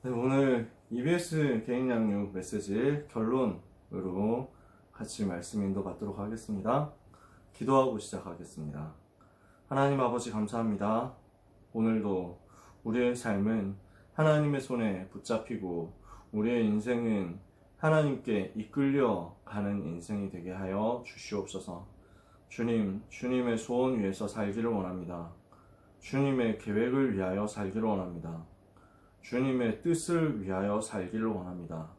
네, 오늘 EBS 개인 양육 메시지 결론으로 같이 말씀 인도 받도록 하겠습니다. 기도하고 시작하겠습니다. 하나님 아버지 감사합니다. 오늘도 우리의 삶은 하나님의 손에 붙잡히고 우리의 인생은 하나님께 이끌려 가는 인생이 되게 하여 주시옵소서. 주님, 주님의 소원 위에서 살기를 원합니다. 주님의 계획을 위하여 살기를 원합니다. 주님의 뜻을 위하여 살기를 원합니다.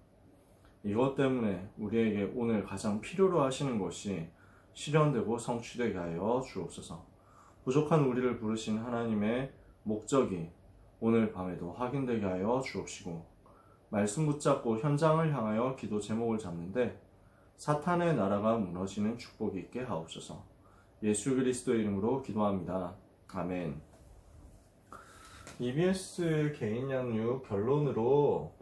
이것 때문에 우리에게 오늘 가장 필요로 하시는 것이 실현되고 성취되게 하여 주옵소서. 부족한 우리를 부르신 하나님의 목적이 오늘 밤에도 확인되게 하여 주옵시고, 말씀 붙잡고 현장을 향하여 기도 제목을 잡는데 사탄의 나라가 무너지는 축복이 있게 하옵소서. 예수 그리스도의 이름으로 기도합니다. 아멘. EBS 개인 양육 결론으로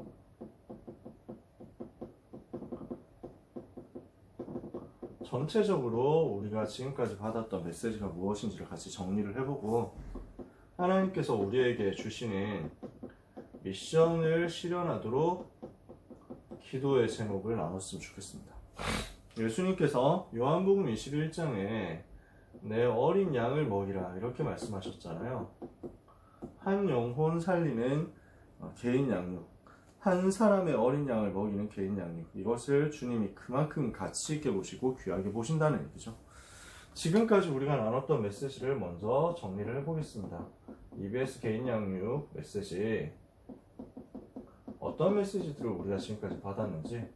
전체적으로 우리가 지금까지 받았던 메시지가 무엇인지를 같이 정리를 해보고 하나님께서 우리에게 주시는 미션을 실현하도록 기도의 제목을 나눴으면 좋겠습니다. 예수님께서 요한복음 21장에 내 어린 양을 먹이라 이렇게 말씀하셨잖아요. 한 영혼 살리는 어, 개인 양육, 한 사람의 어린 양을 먹이는 개인 양육, 이것을 주님이 그만큼 가치 있게 보시고 귀하게 보신다는 얘기죠. 지금까지 우리가 나눴던 메시지를 먼저 정리를 해보겠습니다. EBS 개인 양육 메시지, 어떤 메시지들을 우리가 지금까지 받았는지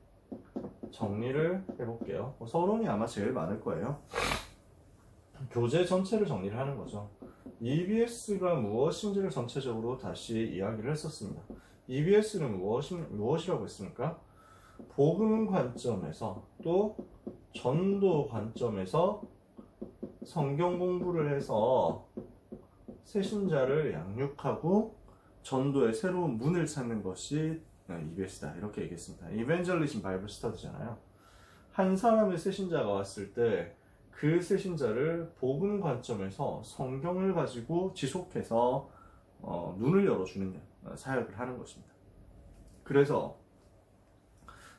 정리를 해볼게요. 뭐 서론이 아마 제일 많을 거예요. 교재 전체를 정리를 하는 거죠. EBS가 무엇인지를 전체적으로 다시 이야기를 했었습니다. EBS는 무엇이, 무엇이라고 했습니까? 복음 관점에서 또 전도 관점에서 성경 공부를 해서 새신자를 양육하고 전도의 새로운 문을 찾는 것이 EBS다 이렇게 얘기했습니다. 이벤젤리즘 바이블 스터디잖아요. 한 사람의 새신자가 왔을 때 그 새신자를 복음 관점에서 성경을 가지고 지속해서 어, 눈을 열어주는 사역을 하는 것입니다. 그래서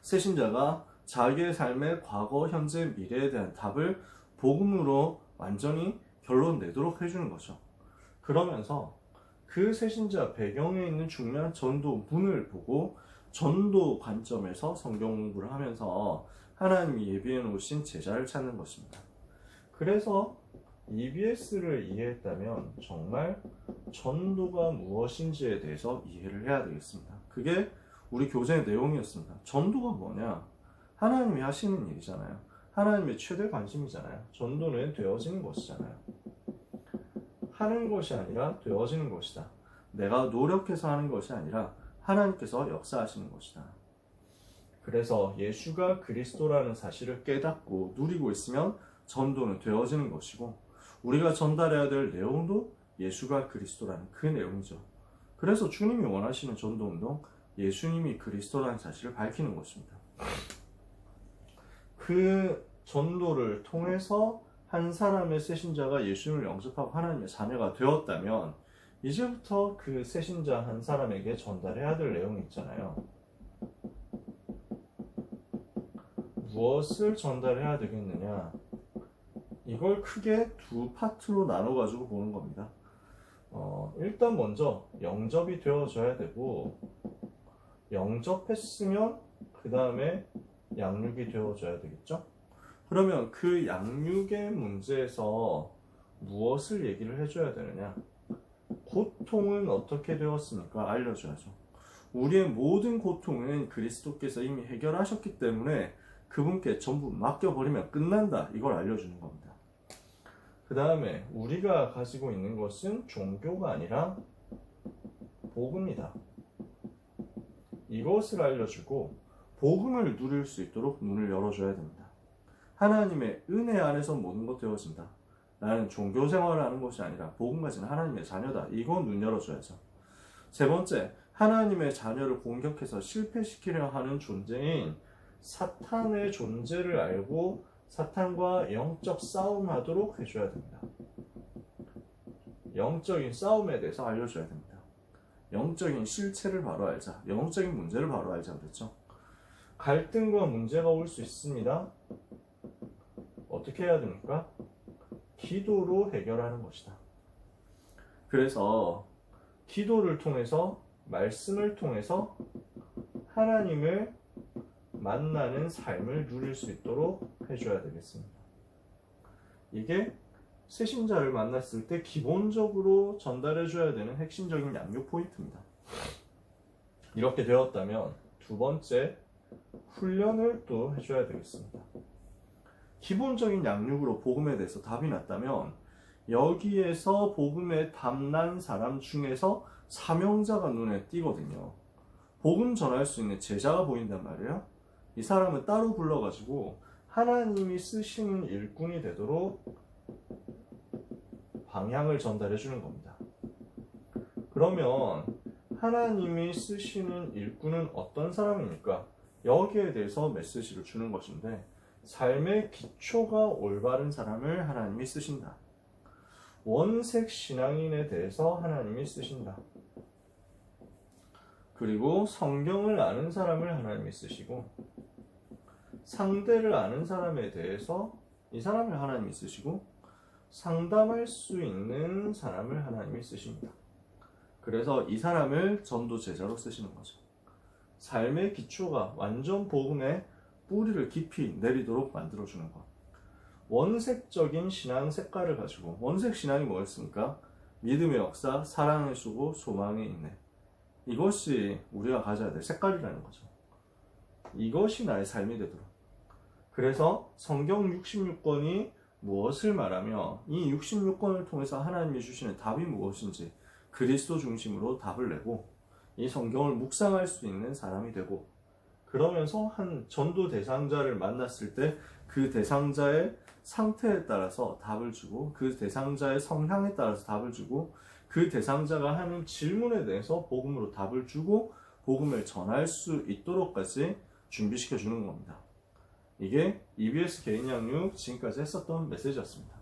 새신자가 자기의 삶의 과거, 현재, 미래에 대한 답을 복음으로 완전히 결론 내도록 해주는 거죠. 그러면서 그 새신자 배경에 있는 중요한 전도 문을 보고 전도 관점에서 성경 공부를 하면서 하나님이 예비해 놓으신 제자를 찾는 것입니다. 그래서 EBS를 이해했다면 정말 전도가 무엇인지에 대해서 이해를 해야 되겠습니다. 그게 우리 교재의 내용이었습니다. 전도가 뭐냐? 하나님이 하시는 일이잖아요. 하나님의 최대 관심이잖아요. 전도는 되어지는 것이잖아요. 하는 것이 아니라 되어지는 것이다. 내가 노력해서 하는 것이 아니라 하나님께서 역사하시는 것이다. 그래서 예수가 그리스도라는 사실을 깨닫고 누리고 있으면 전도는 되어지는 것이고 우리가 전달해야 될 내용도 예수가 그리스도라는 그 내용이죠. 그래서 주님이 원하시는 전도 운동 예수님이 그리스도라는 사실을 밝히는 것입니다. 그 전도를 통해서 한 사람의 새신자가 예수님을 영접하고 하나님의 자녀가 되었다면 이제부터 그 새신자 한 사람에게 전달해야 될 내용이 있잖아요. 무엇을 전달해야 되겠느냐? 이걸 크게 두 파트로 나눠 가지고 보는 겁니다. 어, 일단 먼저 영접이 되어져야 되고, 영접했으면 그 다음에 양육이 되어져야 되겠죠? 그러면 그 양육의 문제에서 무엇을 얘기를 해줘야 되느냐? 고통은 어떻게 되었습니까? 알려줘야죠. 우리의 모든 고통은 그리스도께서 이미 해결하셨기 때문에 그분께 전부 맡겨버리면 끝난다. 이걸 알려주는 겁니다. 그 다음에 우리가 가지고 있는 것은 종교가 아니라 복음이다. 이것을 알려주고 복음을 누릴 수 있도록 문을 열어줘야 됩니다. 하나님의 은혜 안에서 모든 것 되어진다. 나는 종교 생활을 하는 것이 아니라 복음 가진 하나님의 자녀다. 이건 눈 열어줘야죠. 세 번째, 하나님의 자녀를 공격해서 실패시키려 하는 존재인 사탄의 존재를 알고 사탄과 영적 싸움하도록 해줘야 됩니다. 영적인 싸움에 대해서 알려줘야 됩니다. 영적인 실체를 바로 알자. 영적인 문제를 바로 알자 그랬죠. 갈등과 문제가 올 수 있습니다. 어떻게 해야 됩니까? 기도로 해결하는 것이다. 그래서 기도를 통해서 말씀을 통해서 하나님을 만나는 삶을 누릴 수 있도록 해줘야 되겠습니다. 이게 새신자를 만났을 때 기본적으로 전달해줘야 되는 핵심적인 양육 포인트입니다. 이렇게 되었다면 두 번째 훈련을 또 해줘야 되겠습니다. 기본적인 양육으로 복음에 대해서 답이 났다면 여기에서 복음에 답난 사람 중에서 사명자가 눈에 띄거든요. 복음 전할 수 있는 제자가 보인단 말이에요. 이 사람은 따로 불러가지고 하나님이 쓰시는 일꾼이 되도록 방향을 전달해 주는 겁니다. 그러면 하나님이 쓰시는 일꾼은 어떤 사람입니까? 여기에 대해서 메시지를 주는 것인데 삶의 기초가 올바른 사람을 하나님이 쓰신다. 원색 신앙인에 대해서 하나님이 쓰신다. 그리고 성경을 아는 사람을 하나님이 쓰시고 상대를 아는 사람에 대해서 이 사람을 하나님이 쓰시고 상담할 수 있는 사람을 하나님이 쓰십니다. 그래서 이 사람을 전도 제자로 쓰시는 거죠. 삶의 기초가 완전 복음의 뿌리를 깊이 내리도록 만들어주는 것. 원색적인 신앙 색깔을 가지고 원색 신앙이 뭐였습니까? 믿음의 역사, 사랑의 수고, 소망의 인내. 이것이 우리가 가져야 될 색깔이라는 거죠. 이것이 나의 삶이 되도록. 그래서 성경 66권이 무엇을 말하며 이 66권을 통해서 하나님이 주시는 답이 무엇인지 그리스도 중심으로 답을 내고 이 성경을 묵상할 수 있는 사람이 되고 그러면서 한 전도 대상자를 만났을 때 그 대상자의 상태에 따라서 답을 주고 그 대상자의 성향에 따라서 답을 주고 그 대상자가 하는 질문에 대해서 복음으로 답을 주고 복음을 전할 수 있도록까지 준비시켜 주는 겁니다. 이게 EBS 개인 양육 지금까지 했었던 메시지였습니다.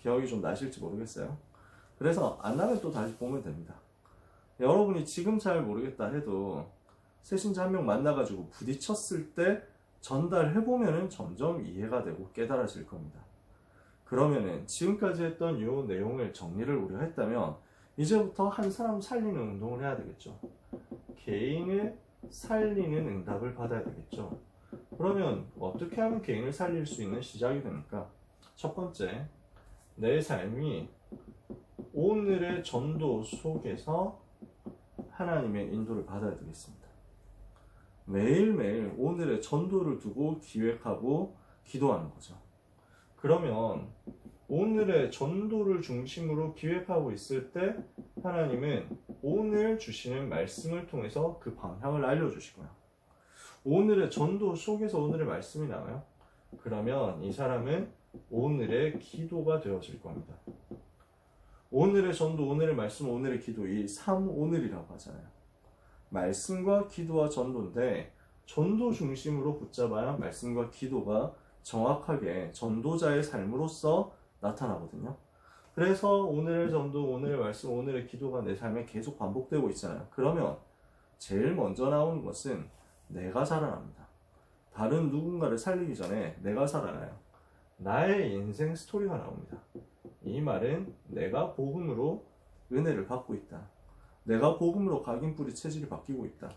기억이 좀 나실지 모르겠어요. 그래서 안 나면 또 다시 보면 됩니다. 여러분이 지금 잘 모르겠다 해도 새신자 한 명 만나가지고 부딪혔을 때 전달해보면은 점점 이해가 되고 깨달아질 겁니다. 그러면은 지금까지 했던 이 내용을 정리를 우리가 했다면 이제부터 한 사람 살리는 운동을 해야 되겠죠. 개인을 살리는 응답을 받아야 되겠죠. 그러면 어떻게 하면 개인을 살릴 수 있는 시작이 됩니까? 첫 번째, 내 삶이 오늘의 전도 속에서 하나님의 인도를 받아야 되겠습니다. 매일매일 오늘의 전도를 두고 기획하고 기도하는 거죠. 그러면 오늘의 전도를 중심으로 기획하고 있을 때 하나님은 오늘 주시는 말씀을 통해서 그 방향을 알려주시고요. 오늘의 전도 속에서 오늘의 말씀이 나와요. 그러면 이 사람은 오늘의 기도가 되어질 겁니다. 오늘의 전도, 오늘의 말씀, 오늘의 기도, 이 3 오늘이라고 하잖아요. 말씀과 기도와 전도인데, 전도 중심으로 붙잡아야 말씀과 기도가 정확하게 전도자의 삶으로서 나타나거든요. 그래서 오늘의 전도, 오늘의 말씀, 오늘의 기도가 내 삶에 계속 반복되고 있잖아요. 그러면 제일 먼저 나오는 것은 내가 살아납니다. 다른 누군가를 살리기 전에 내가 살아나요. 나의 인생 스토리가 나옵니다. 이 말은 내가 복음으로 은혜를 받고 있다. 내가 복음으로 각인 뿌리 체질이 바뀌고 있다.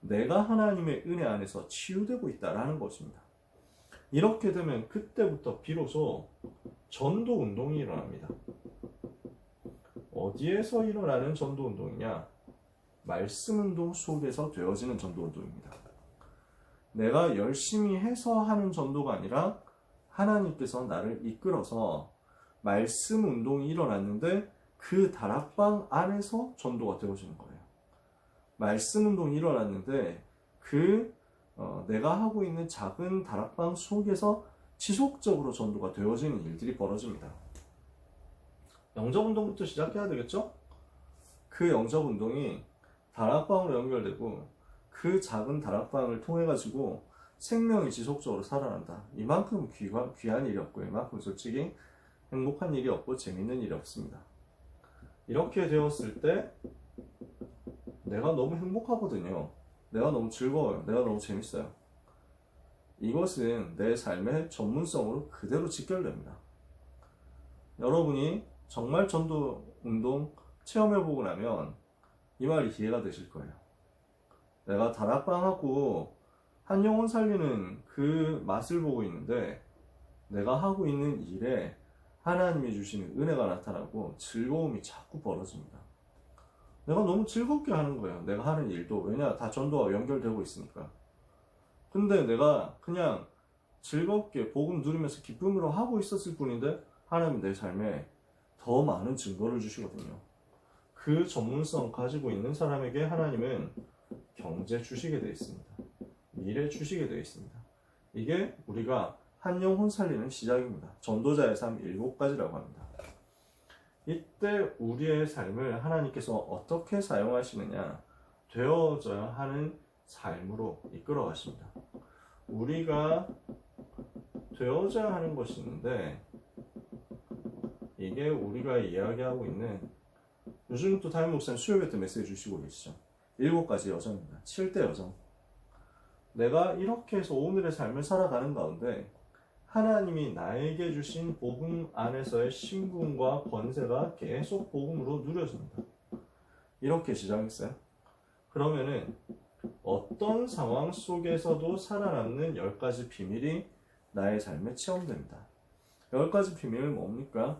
내가 하나님의 은혜 안에서 치유되고 있다라는 것입니다. 이렇게 되면 그때부터 비로소 전도 운동이 일어납니다. 어디에서 일어나는 전도 운동이냐? 말씀 운동 속에서 되어지는 전도 운동입니다. 내가 열심히 해서 하는 전도가 아니라 하나님께서 나를 이끌어서 말씀 운동이 일어났는데 그 다락방 안에서 전도가 되어지는 거예요. 말씀 운동이 일어났는데 그 어, 내가 하고 있는 작은 다락방 속에서 지속적으로 전도가 되어지는 일들이 벌어집니다. 영접 운동부터 시작해야 되겠죠? 그 영접 운동이 다락방으로 연결되고 그 작은 다락방을 통해 가지고 생명이 지속적으로 살아난다. 이만큼 귀한, 귀한 일이 없고 이만큼 솔직히 행복한 일이 없고 재밌는 일이 없습니다. 이렇게 되었을 때 내가 너무 행복하거든요. 내가 너무 즐거워요. 내가 너무 재밌어요. 이것은 내 삶의 전문성으로 그대로 직결됩니다. 여러분이 정말 전도 운동 체험해보고 나면 이 말이 이해가 되실 거예요. 내가 다락방하고 한 영혼 살리는 그 맛을 보고 있는데 내가 하고 있는 일에 하나님이 주시는 은혜가 나타나고 즐거움이 자꾸 벌어집니다. 내가 너무 즐겁게 하는 거예요. 내가 하는 일도. 왜냐? 다 전도와 연결되고 있으니까. 근데 내가 그냥 즐겁게 복음 누리면서 기쁨으로 하고 있었을 뿐인데 하나님 내 삶에 더 많은 증거를 주시거든요. 그 전문성 가지고 있는 사람에게 하나님은 경제 주시게 되어 있습니다. 미래 주시게 되어 있습니다. 이게 우리가 한 영혼 살리는 시작입니다. 전도자의 삶 일곱 가지라고 합니다. 이때 우리의 삶을 하나님께서 어떻게 사용하시느냐 되어져야 하는 삶으로 이끌어 가십니다. 우리가 되어져야 하는 것이 있는데 이게 우리가 이야기하고 있는 요즘 또 다임 목사님 수요일 때 메시지 주시고 계시죠. 일곱 가지 여정입니다. 7대 여정. 내가 이렇게 해서 오늘의 삶을 살아가는 가운데 하나님이 나에게 주신 복음 안에서의 신분과 권세가 계속 복음으로 누려집니다. 이렇게 시작했어요. 그러면은 어떤 상황 속에서도 살아남는 열 가지 비밀이 나의 삶에 체험됩니다. 열 가지 비밀은 뭡니까?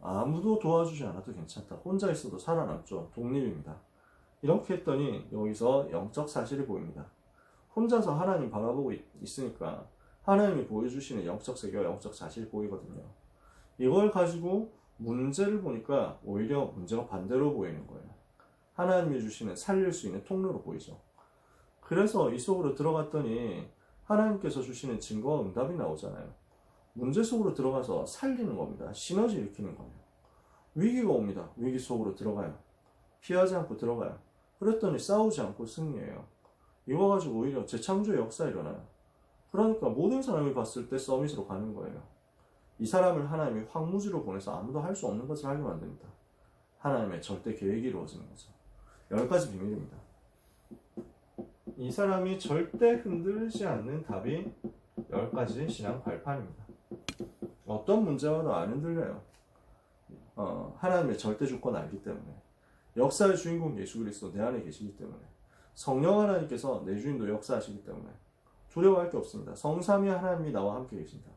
아무도 도와주지 않아도 괜찮다. 혼자 있어도 살아남죠. 독립입니다. 이렇게 했더니 여기서 영적 사실이 보입니다. 혼자서 하나님 바라보고 있, 있으니까 하나님이 보여주시는 영적 세계와 영적 사실이 보이거든요. 이걸 가지고 문제를 보니까 오히려 문제가 반대로 보이는 거예요. 하나님이 주시는 살릴 수 있는 통로로 보이죠. 그래서 이 속으로 들어갔더니 하나님께서 주시는 증거와 응답이 나오잖아요. 문제 속으로 들어가서 살리는 겁니다. 시너지 일으키는 거예요. 위기가 옵니다. 위기 속으로 들어가요. 피하지 않고 들어가요. 그랬더니 싸우지 않고 승리해요. 이거 가지고 오히려 재창조의 역사 일어나요. 그러니까 모든 사람이 봤을 때 서밋으로 가는 거예요. 이 사람을 하나님이 황무지로 보내서 아무도 할 수 없는 것을 하게 만듭니다. 하나님의 절대 계획이 이루어지는 거죠. 열 가지 비밀입니다. 이 사람이 절대 흔들리지 않는 답이 열 가지 신앙 발판입니다. 어떤 문제와도 안 흔들려요. 어, 하나님의 절대 주권 알기 때문에 역사의 주인공 예수 그리스도 내 안에 계시기 때문에 성령 하나님께서 내 주인도 역사하시기 때문에 두려워할 게 없습니다. 성삼위 하나님이 나와 함께 계신다.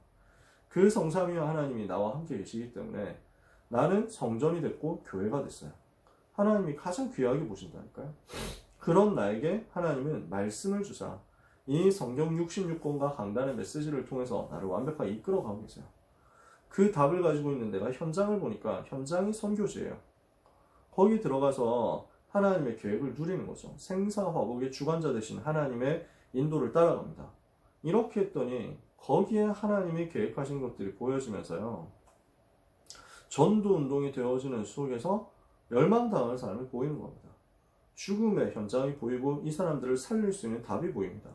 그 성삼위 하나님이 나와 함께 계시기 때문에 나는 성전이 됐고 교회가 됐어요. 하나님이 가장 귀하게 보신다니까요. 그런 나에게 하나님은 말씀을 주사 이 성경 66권과 강단의 메시지를 통해서 나를 완벽하게 이끌어가고 계세요. 그 답을 가지고 있는 내가 현장을 보니까 현장이 선교지예요. 거기 들어가서 하나님의 계획을 누리는 거죠. 생사화복의 주관자 되신 하나님의 인도를 따라갑니다. 이렇게 했더니 거기에 하나님이 계획하신 것들이 보여지면서요. 전도 운동이 되어지는 속에서 멸망당할 사람이 보이는 겁니다. 죽음의 현장이 보이고 이 사람들을 살릴 수 있는 답이 보입니다.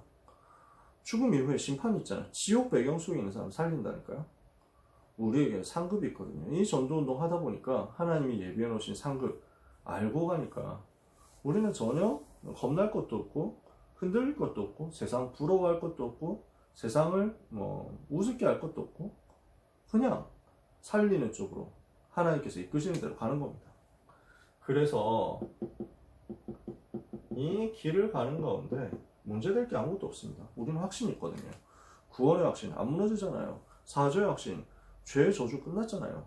죽음 이후에 심판이 있잖아요. 지옥 배경 속에 있는 사람 살린다니까요. 우리에게 상급이 있거든요. 이 전도 운동 하다 보니까 하나님이 예비해 놓으신 상급 알고 가니까 우리는 전혀 겁날 것도 없고 흔들릴 것도 없고 세상 부러워할 것도 없고 세상을 뭐 우습게 할 것도 없고 그냥 살리는 쪽으로 하나님께서 이끄시는 대로 가는 겁니다. 그래서 이 길을 가는 가운데 문제될 게 아무것도 없습니다. 우리는 확신이 있거든요. 구원의 확신 안 무너지잖아요. 사죄의 확신, 죄의 저주 끝났잖아요.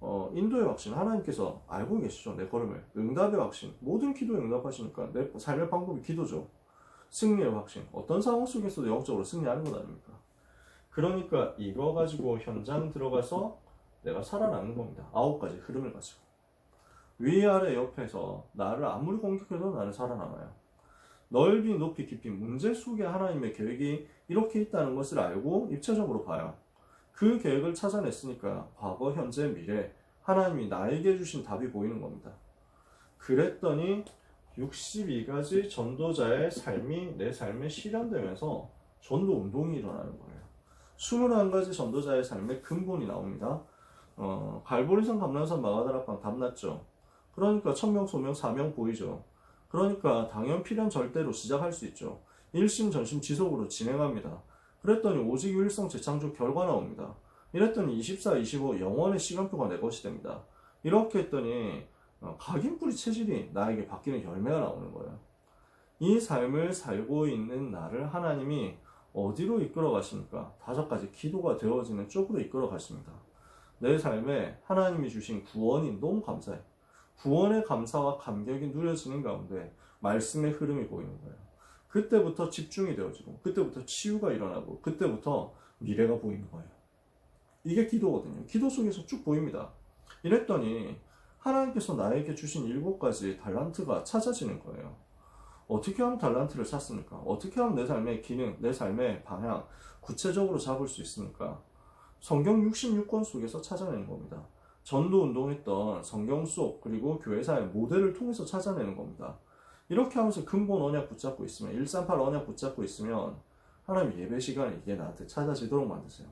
어, 인도의 확신 하나님께서 알고 계시죠 내 걸음을. 응답의 확신 모든 기도에 응답하시니까 내 삶의 방법이 기도죠. 승리의 확신 어떤 상황 속에서도 영적으로 승리하는 것 아닙니까? 그러니까 이거 가지고 현장 들어가서 내가 살아남는 겁니다. 아홉 가지 흐름을 가지고. 위아래 옆에서 나를 아무리 공격해도 나는 살아남아요. 넓이 높이 깊이 문제 속에 하나님의 계획이 이렇게 있다는 것을 알고 입체적으로 봐요. 그 계획을 찾아냈으니까 과거, 현재, 미래 하나님이 나에게 주신 답이 보이는 겁니다. 그랬더니 62가지 전도자의 삶이 내 삶에 실현되면서 전도 운동이 일어나는 거예요. 21가지 전도자의 삶의 근본이 나옵니다. 어, 갈보리산 감람산 마가다락방 답났죠. 그러니까 천명, 소명, 사명 보이죠. 그러니까 당연 필연 절대로 시작할 수 있죠. 일심 전심 지속으로 진행합니다. 그랬더니 오직 유일성 재창조 결과 나옵니다. 이랬더니 24, 25 영원의 시간표가 내 것이 됩니다. 이렇게 했더니 어, 각인뿌리 체질이 나에게 바뀌는 열매가 나오는 거예요. 이 삶을 살고 있는 나를 하나님이 어디로 이끌어 가십니까? 다섯 가지 기도가 되어지는 쪽으로 이끌어 가십니다. 내 삶에 하나님이 주신 구원이 너무 감사해. 구원의 감사와 감격이 누려지는 가운데 말씀의 흐름이 보이는 거예요. 그때부터 집중이 되어지고, 그때부터 치유가 일어나고, 그때부터 미래가 보이는 거예요. 이게 기도거든요. 기도 속에서 쭉 보입니다. 이랬더니 하나님께서 나에게 주신 일곱 가지 달란트가 찾아지는 거예요. 어떻게 하면 달란트를 찾습니까? 어떻게 하면 내 삶의 기능, 내 삶의 방향 구체적으로 잡을 수 있습니까? 성경 66권 속에서 찾아내는 겁니다. 전도 운동했던 성경 속 그리고 교회사의 모델을 통해서 찾아내는 겁니다. 이렇게 하면서 근본 언약 붙잡고 있으면 138 언약 붙잡고 있으면 하나님 예배 시간에 이게 나한테 찾아지도록 만드세요.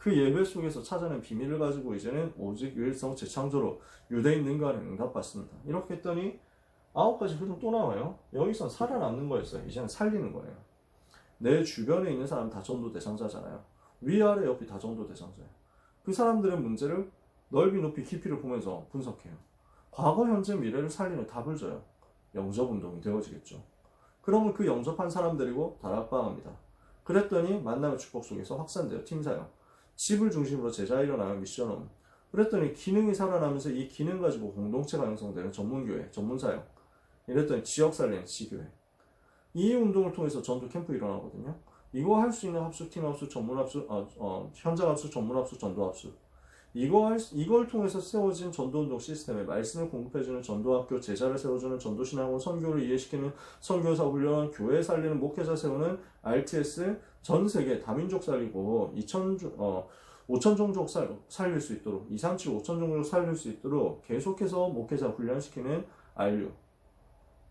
그 예배 속에서 찾아낸 비밀을 가지고 이제는 오직 유일성 재창조로 유대인 능가는 응답받습니다. 이렇게 했더니 아홉 가지 흐름 또 나와요. 여기서 살아남는 거였어요. 이제는 살리는 거예요. 내 주변에 있는 사람 다 전도 대상자잖아요. 위아래 옆이 다 전도 대상자예요. 그 사람들의 문제를 넓이 높이 깊이를 보면서 분석해요. 과거, 현재, 미래를 살리는 답을 줘요. 영접 운동이 되어지겠죠. 그러면 그 영접한 사람들이고 다락방합니다. 그랬더니 만남의 축복 속에서 확산돼요. 팀 사용. 집을 중심으로 제자 일어나요. 미션홈. 그랬더니 기능이 살아나면서 이 기능 가지고 공동체가 형성되는 전문교회, 전문사역. 이랬더니 지역 살리는 지교회. 이 운동을 통해서 전도 캠프 일어나거든요. 이거 할 수 있는 합숙, 팀 합숙, 전문 합숙, 어, 어, 현장 합숙, 전문 합숙, 전도 합숙. 수- 이걸 통해서 세워진 전도운동 시스템에 말씀을 공급해주는 전도학교, 제자를 세워주는 전도신학원, 선교를 이해시키는 선교사 훈련, 교회 살리는 목회자 세우는 RTS, 전 세계 다민족 살리고 2천 어 5천 종족 살, 살릴 수 있도록 2, 3, 7, 5천 종족 살릴 수 있도록 계속해서 목회자 훈련시키는 알류.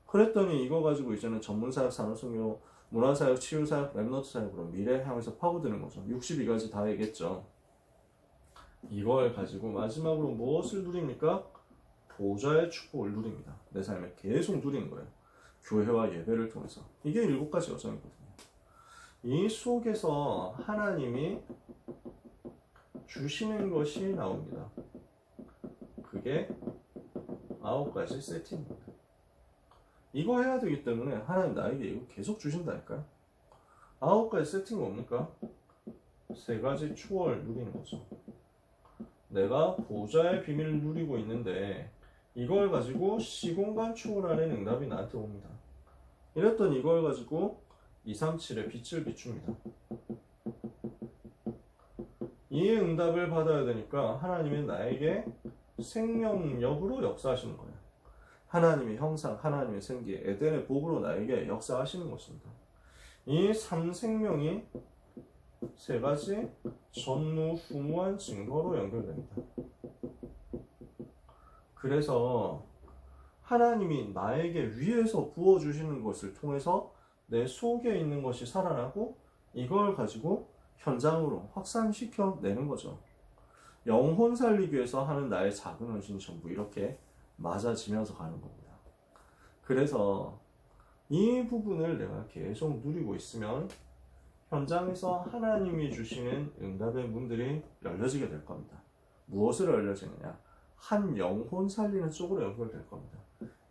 그랬더니 이거 가지고 이제는 전문사역, 산업선교, 문화사역, 치유사역, 랩너트 사역으로 미래 향해서 파고드는 거죠. 62가지 다 얘기했죠. 이걸 가지고 마지막으로 무엇을 누립니까? 보좌의 축복을 누립니다. 내 삶에 계속 누리는 거예요. 교회와 예배를 통해서. 이게 일곱 가지 여정이거든요. 이 속에서 하나님이 주시는 것이 나옵니다. 그게 아홉 가지 세팅입니다. 이거 해야 되기 때문에 하나님 나에게 이거 계속 주신다니까요. 아홉 가지 세팅이 뭡니까? 세 가지 초월 누리는 거죠. 내가 보좌의 비밀을 누리고 있는데 이걸 가지고 시공간 초월하는 응답이 나한테 옵니다. 이랬더니 이걸 가지고 237의 빛을 비춥니다. 이 응답을 받아야 되니까 하나님이 나에게 생명력으로 역사하시는 거예요. 하나님의 형상, 하나님의 생기, 에덴의 복으로 나에게 역사하시는 것입니다. 이 삼생명이 세 가지 전무후무한 증거로 연결됩니다. 그래서 하나님이 나에게 위에서 부어주시는 것을 통해서 내 속에 있는 것이 살아나고 이걸 가지고 현장으로 확산시켜 내는 거죠. 영혼 살리기 위해서 하는 나의 작은 헌신이 전부 이렇게 맞아지면서 가는 겁니다. 그래서 이 부분을 내가 계속 누리고 있으면 현장에서 하나님이 주시는 응답의 문들이 열려지게 될 겁니다. 무엇으로 열려지느냐? 한 영혼 살리는 쪽으로 연결될 겁니다.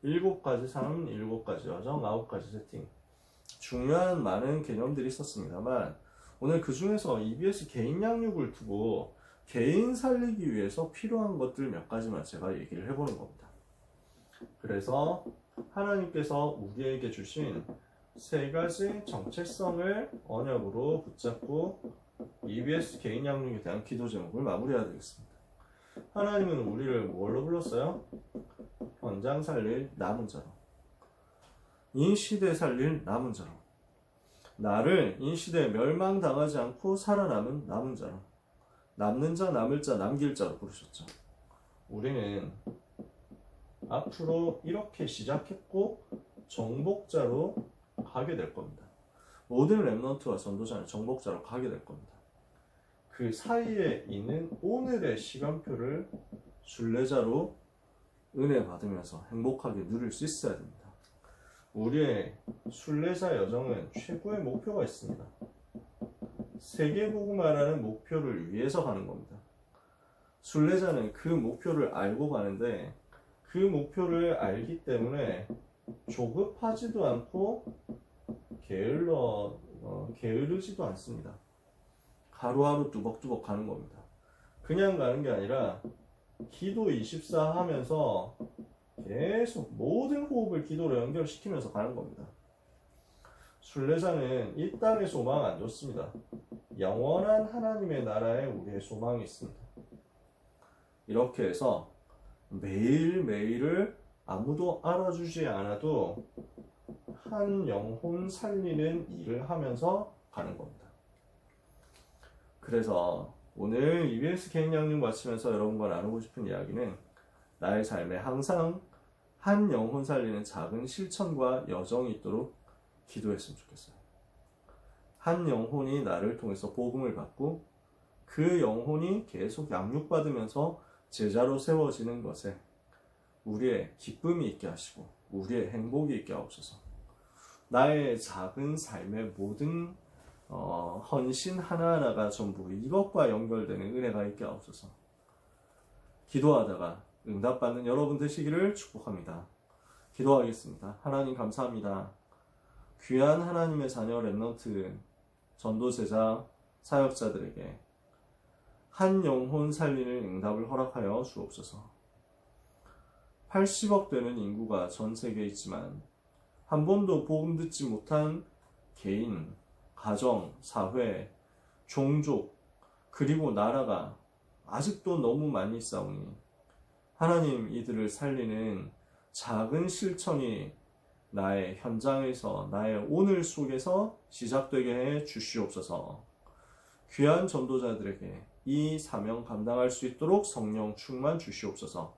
일곱 가지 삶, 일곱 가지 여정, 아홉 가지 세팅. 중요한 많은 개념들이 있었습니다만 오늘 그 중에서 EBS 개인 양육을 두고 개인 살리기 위해서 필요한 것들 몇 가지만 제가 얘기를 해보는 겁니다. 그래서 하나님께서 우리에게 주신 세 가지 정체성을 언약으로 붙잡고 EBS 개인 양육에 대한 기도 제목을 마무리해야 되겠습니다. 하나님은 우리를 뭘로 불렀어요? 현장 살릴 남은 자로. 이 시대 살릴 남은 자로. 나를 이 시대에 멸망당하지 않고 살아남은 남은 자로. 남는 자, 남을 자, 남길 자로 부르셨죠. 우리는 앞으로 이렇게 시작했고 정복자로 가게 될 겁니다. 모든 랩넌트와 전도자는 정복자로 가게 될 겁니다. 그 사이에 있는 오늘의 시간표를 순례자로 은혜 받으면서 행복하게 누릴 수 있어야 됩니다. 우리의 순례자 여정은 최고의 목표가 있습니다. 세계복음화라는 목표를 위해서 가는 겁니다. 순례자는 그 목표를 알고 가는데 그 목표를 알기 때문에 조급하지도 않고 게을러 어, 게으르지도 않습니다. 하루하루 뚜벅뚜벅 가는 겁니다. 그냥 가는 게 아니라 기도 24 하면서 계속 모든 호흡을 기도로 연결시키면서 가는 겁니다. 순례자는 이 땅의 소망 안 좋습니다. 영원한 하나님의 나라에 우리의 소망이 있습니다. 이렇게 해서 매일매일을 아무도 알아주지 않아도 한 영혼 살리는 일을 하면서 가는 겁니다. 그래서 오늘 EBS 개인 양육 마치면서 여러분과 나누고 싶은 이야기는 나의 삶에 항상 한 영혼 살리는 작은 실천과 여정이 있도록 기도했으면 좋겠어요. 한 영혼이 나를 통해서 복음을 받고 그 영혼이 계속 양육받으면서 제자로 세워지는 것에 우리의 기쁨이 있게 하시고 우리의 행복이 있게 하옵소서. 나의 작은 삶의 모든 어, 헌신 하나하나가 전부 이것과 연결되는 은혜가 있게 하옵소서. 기도하다가 응답받는 여러분 되시기를 축복합니다. 기도하겠습니다. 하나님 감사합니다. 귀한 하나님의 자녀 랩넌트 전도 제자 사역자들에게 한 영혼 살리는 응답을 허락하여 주옵소서. 80억 되는 인구가 전 세계에 있지만 한 번도 복음 듣지 못한 개인, 가정, 사회, 종족, 그리고 나라가 아직도 너무 많이 싸우니 하나님 이들을 살리는 작은 실천이 나의 현장에서 나의 오늘 속에서 시작되게 해 주시옵소서. 귀한 전도자들에게 이 사명 감당할 수 있도록 성령 충만 주시옵소서.